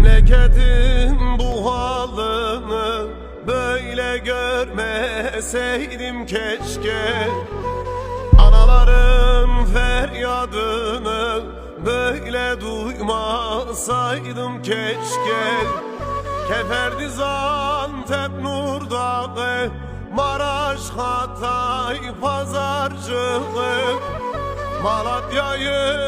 Memleketin bu halını böyle görmeseydim keşke. Anaların feryadını böyle duymasaydım keşke. Keferdi Antep Nur Dağı Maraş Hatay Pazarcığı Malatya'yı